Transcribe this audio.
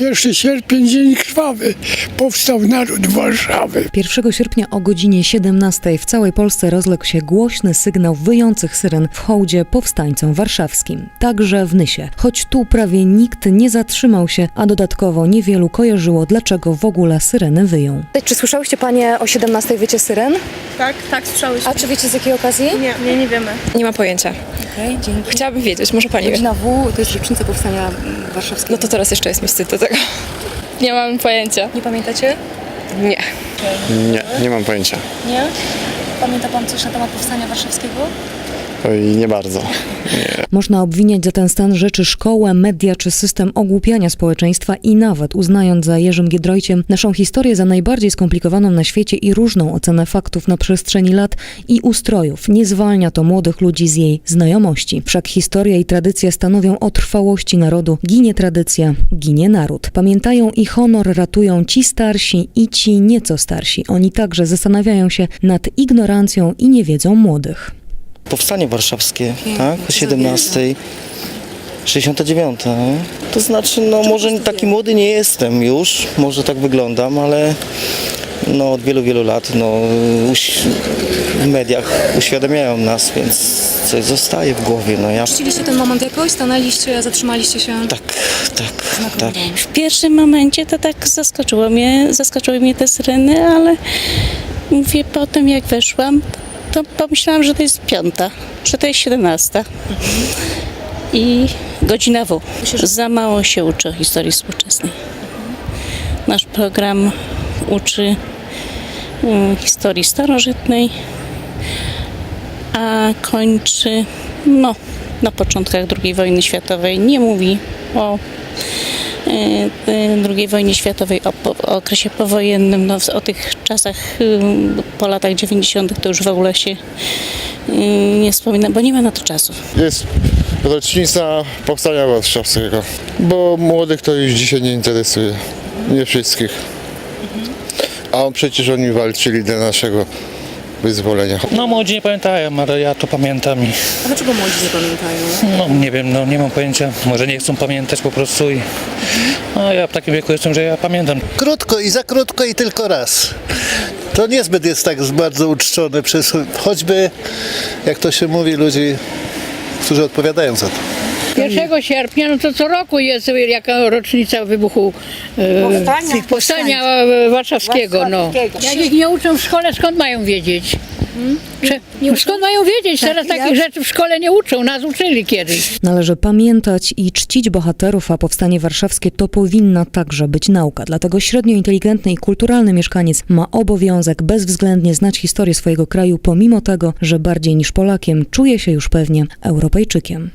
1 sierpień, dzień krwawy, powstał naród Warszawy. 1 sierpnia o godzinie 17 w całej Polsce rozległ się głośny sygnał wyjących syren w hołdzie powstańcom warszawskim, także w Nysie. Choć tu prawie nikt nie zatrzymał się, a dodatkowo niewielu kojarzyło, dlaczego w ogóle syreny wyją. Czy słyszałyście Panie o 17 wycie syren? Tak, tak, słyszałyśmy. A czy wiecie z jakiej okazji? Nie, nie, nie wiemy. Nie mam pojęcia. Okej, dzięki. Chciałabym wiedzieć, może pani wie. Godzina W to jest rocznica powstania warszawskiego. No to teraz jeszcze jest mi wstyd do tego. Nie mam pojęcia. Nie pamiętacie? Nie. Nie, nie mam pojęcia. Nie? Pamięta Pan coś na temat powstania warszawskiego? Oj, nie bardzo. Można obwiniać za ten stan rzeczy szkołę, media czy system ogłupiania społeczeństwa i nawet uznając za Jerzym Giedroyciem naszą historię za najbardziej skomplikowaną na świecie i różną ocenę faktów na przestrzeni lat i ustrojów, nie zwalnia to młodych ludzi z jej znajomości. Wszak historia i tradycja stanowią o trwałości narodu. Ginie tradycja, ginie naród. Pamiętają i honor ratują ci starsi i ci nieco starsi. Oni także zastanawiają się nad ignorancją i niewiedzą młodych. Powstanie warszawskie, tak? O 17. 69. no. To znaczy, no może taki młody nie jestem już, może tak wyglądam, ale no od wielu, wielu lat no, w mediach uświadamiają nas, więc coś zostaje w głowie. No ja Czciliście ten moment jakoś? Stanęliście, zatrzymaliście się? tak, tak, tak. W pierwszym momencie to tak zaskoczyło mnie, zaskoczyły mnie te syreny, ale mówię potem jak weszłam, to pomyślałam, że to jest piąta, że to jest siedemnasta. I godzina W. Za mało się uczy o historii współczesnej. Nasz program uczy mm, historii starożytnej, a kończy no, na początkach II wojny światowej. Nie mówi o II wojnie światowej, o, o okresie powojennym, no, o tych czasach y, po latach 90. to już w ogóle się y, nie wspomina, bo nie ma na to czasu. Jest rocznica Powstania Warszawskiego, bo młodych to już dzisiaj nie interesuje. Nie wszystkich. A on przecież oni walczyli dla naszego wyzwolenia. No młodzi nie pamiętają, ale ja to pamiętam i A dlaczego młodzi nie pamiętają? no nie wiem, no nie mam pojęcia, może nie chcą pamiętać po prostu i no ja w takim wieku jestem, że ja pamiętam. Krótko i za krótko i tylko raz. To niezbyt jest tak bardzo uczczone przez choćby, jak to się mówi, ludzi, którzy odpowiadają za to. 1 sierpnia, no to co roku jest jaka rocznica wybuchu e, powstania warszawskiego. No. Jak ich nie uczą w szkole, skąd mają wiedzieć? Cze- skąd mają wiedzieć? Teraz takich rzeczy w szkole nie uczą, nas uczyli kiedyś. Należy pamiętać i czcić bohaterów, a powstanie warszawskie to powinna także być nauka. Dlatego średnio inteligentny i kulturalny mieszkaniec ma obowiązek bezwzględnie znać historię swojego kraju, pomimo tego, że bardziej niż Polakiem czuje się już pewnie Europejczykiem.